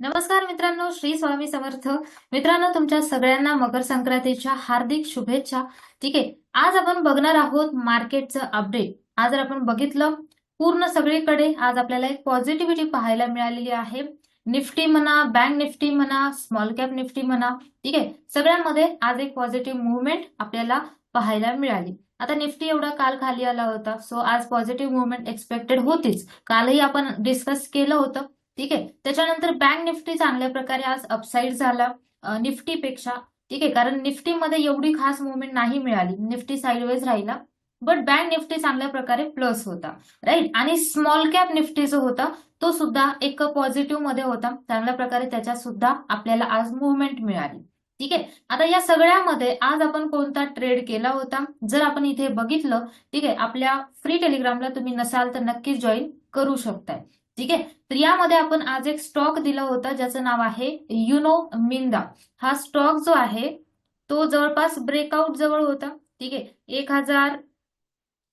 नमस्कार मित्रांनो श्री स्वामी समर्थ. मित्रांनो तुमच्या सगळ्यांना मकर संक्रांतीच्या हार्दिक शुभेच्छा. ठीक आहे आज आपण बघणार आहोत मार्केटचं अपडेट आज जर आपण बघितलं पूर्ण सगळीकडे आज आपल्याला एक पॉझिटिव्हिटी पाहायला मिळालेली आहे. निफ्टी म्हणा बँक निफ्टी म्हणा स्मॉल कॅप निफ्टी म्हणा ठीक आहे सगळ्यांमध्ये आज एक पॉझिटिव्ह मुवमेंट आपल्याला पाहायला मिळाली. आता निफ्टी एवढा काल खाली आला होता सो आज पॉझिटिव्ह मुवमेंट एक्सपेक्टेड होतीच. कालही आपण डिस्कस केलं होतं. ठीक आहे? त्याच्यानंतर बँक निफ्टी चांगल्या प्रकारे आज अपसाईड झाला. निफ्टीपेक्षा ठीक आहे? कारण निफ्टीमध्ये एवढी खास मुवमेंट नाही मिळाली. निफ्टी साईडवेज राहिला. बट बँक निफ्टी चांगल्या प्रकारे प्लस होता. राईट आणि स्मॉल कॅप निफ्टी जो होता तो सुद्धा एक पॉझिटिव्हमध्ये होता. चांगल्या प्रकारे त्याच्यात सुद्धा आपल्याला आज मुवमेंट मिळाली. ठीक आहे? आता या सगळ्यामध्ये आज आपण कोणता ट्रेड केला होता? जर आपण इथे बघितलं ठीक आहे? आपल्या फ्री टेलिग्रामला तुम्ही नसाल तर नक्कीच जॉईन करू शकताय. ठीक आहे? तर यामध्ये आपण आज एक स्टॉक दिला होता ज्याचं नाव आहे युनो मिंदा हा स्टॉक जो आहे तो जवळपास ब्रेकआउट जवळ होता. ठीक आहे? एक हजार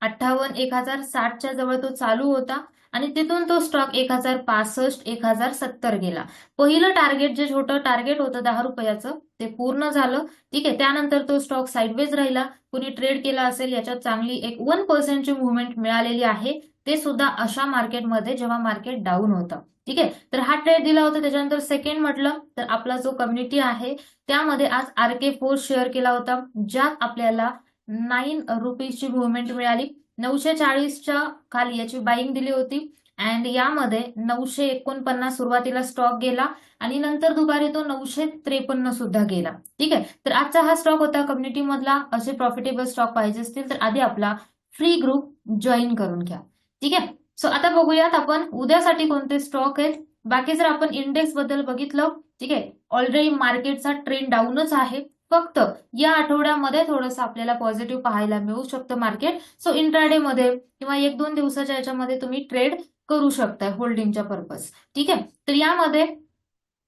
अठ्ठावन्न एक हजार साठच्या जवळ तो चालू होता आणि तिथून तो स्टॉक एक हजार पासष्ट एक हजार सत्तर गेला. पहिलं टार्गेट जे छोटं टार्गेट होतं दहा रुपयाचं ते पूर्ण झालं. ठीक आहे? त्यानंतर तो स्टॉक साईडवेज राहिला. कुणी ट्रेड केला असेल याच्यात चांगली एक वन पर्सेंटची मुवमेंट मिळालेली आहे. ते सुद्धा अशा मार्केटमध्ये जेव्हा मार्केट डाऊन होतं. ठीक आहे? तर हा ट्रेड दिला होता त्याच्यानंतर सेकंड म्हटलं तर आपला जो कम्युनिटी आहे त्यामध्ये आज आर के शेअर केला होता ज्यात आपल्याला नाईन रुपीजची मुवमेंट मिळाली. नऊशे चाळीसच्या खाली याची बाईंग दिली होती. अँड यामध्ये नऊशे एकोणपन्नास सुरुवातीला स्टॉक गेला आणि नंतर दुपारी तो नऊशे त्रेपन्न सुद्धा गेला. ठीक आहे? तर आजचा हा स्टॉक होता. कम्युनिटी मधला असे प्रॉफिटेबल स्टॉक पाहिजे असतील तर आधी आपला फ्री ग्रुप जॉईन करून घ्या. ठीक आहे? सो आता बघूयात आपण उद्यासाठी कोणते स्टॉक आहेत. बाकी जर आपण इंडेक्सबद्दल बघितलं ठीक आहे? ऑलरेडी मार्केटचा ट्रेंड डाऊनच आहे. फक्त या आठवड्यामध्ये थोडंसं आपल्याला पॉझिटिव्ह पाहायला मिळू शकतं मार्केट सो इंट्राडे मध्ये किंवा एक दोन दिवसाच्या याच्यामध्ये तुम्ही ट्रेड करू शकताय होल्डिंगच्या पर्पज ठीक आहे? तर यामध्ये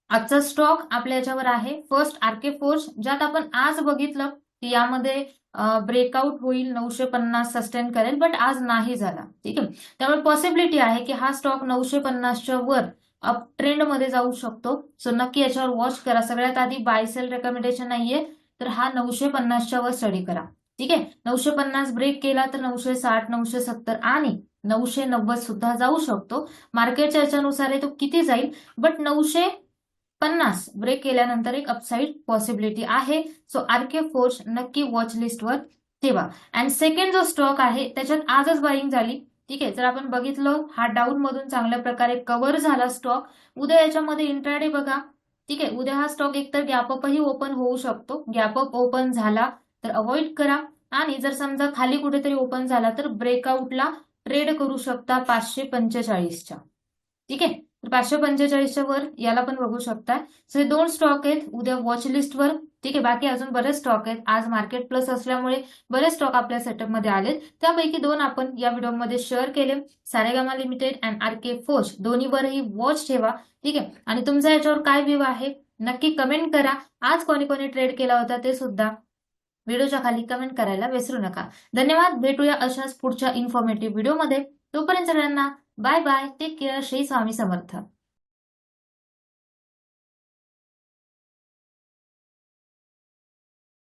आजचा स्टॉक आपल्या याच्यावर आहे. फर्स्ट आरके फोर्स ज्यात आपण आज बघितलं की यामध्ये ब्रेकआउट होईल नऊशे पन्नास सस्टेन करेल बट आज नाही झाला. ठीक आहे? त्यामुळे पॉसिबिलिटी आहे की हा स्टॉक नऊशे पन्नासच्या वर अप ट्रेंडमध्ये जाऊ शकतो. सो नक्की याच्यावर वॉच करा. सगळ्यात आधी बाय सेल रेकमेंडेशन नाहीये तर हा नऊशे पन्नासच्या वर स्टडी करा. ठीक आहे? नऊशे पन्नास ब्रेक केला तर नऊशे साठ नऊशे सत्तर आणि नऊशे नव्वद सुद्धा जाऊ शकतो. मार्केटच्या याच्यानुसार तो किती जाईल? बट नऊशे पन्नास. ब्रेक केल्यानंतर एक अपसाईड पॉसिबिलिटी आहे. सो आर के फोर्स नक्की वॉच लिस्टवर ठेवा. अँड सेकंड जो स्टॉक आहे त्याच्यात आजच बाईंग झाली. ठीक आहे? जर आपण बघितलं हा डाऊन मधून चांगल्या प्रकारे कव्हर झाला स्टॉक उद्या याच्यामध्ये इंट्राडे बघा. ठीक आहे? उद्या हा स्टॉक एकतर गॅपअपही ओपन होऊ शकतो. गॅपअप ओपन झाला तर अवॉइड करा. आणि जर समजा खाली कुठेतरी ओपन झाला तर ब्रेकआउटला ट्रेड करू शकता पाचशे पंचेचाळीसच्या. ठीक आहे? तर पाचशे पंचेचाळीसच्या वर याला पण बघू शकता. सो हे दोन स्टॉक आहेत. उद्या वॉच लिस्टवर ठीक आहे बाकी अजून बरेच स्टॉक आहेत. आज मार्केट प्लस असल्यामुळे बरेच स्टॉक आपल्या सेटअपमध्ये आलेत. त्यापैकी दोन आपण या व्हिडिओमध्ये शेअर केले. Saregama limited and R K force दोन्हीवरही watch ठेवा. ठीक आहे? आणि तुमचा याच्यावर काय व्ह्यू आहे? नक्की कमेंट करा. आज कोणी कोणी ट्रेड केला होता ते सुद्धा व्हिडिओच्या खाली कमेंट करायला विसरू नका. धन्यवाद. भेटूया अशाच पुढच्या इन्फॉर्मेटिव्ह व्हिडिओमध्ये तोपर्यंत सगळ्यांना bye bye take care Shri Swami Samarth.